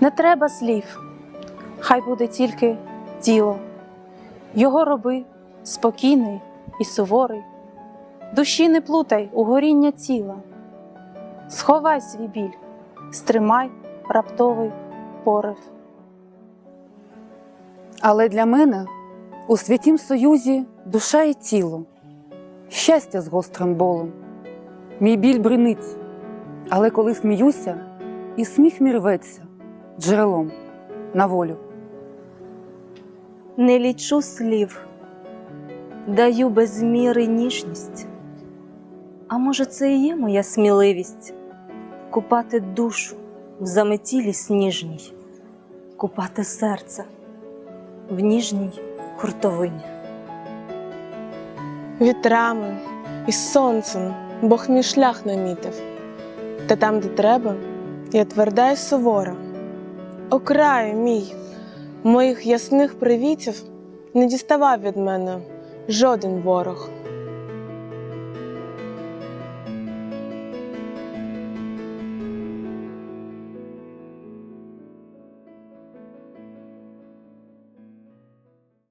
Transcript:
Не треба слів, хай буде тільки тіло. Його роби спокійний і суворий, душі не плутай у горіння тіла. Сховай свій біль, стримай раптовий порив. Але для мене у святім союзі душа і тіло, щастя з гострим болем. Мій біль бринить, але коли сміюся, і сміх мій рветься джерелом на волю. не лічу слів, даю без міри ніжність. А може, це і є моя сміливість купати душу в заметілі сніжній, купати серце в ніжній хуртовині. Вітрами і сонцем Бог мій шлях намітив, та там, де треба, я тверда й сувора. О краю мій, моїх ясних привітів не діставав від мене жоден ворог.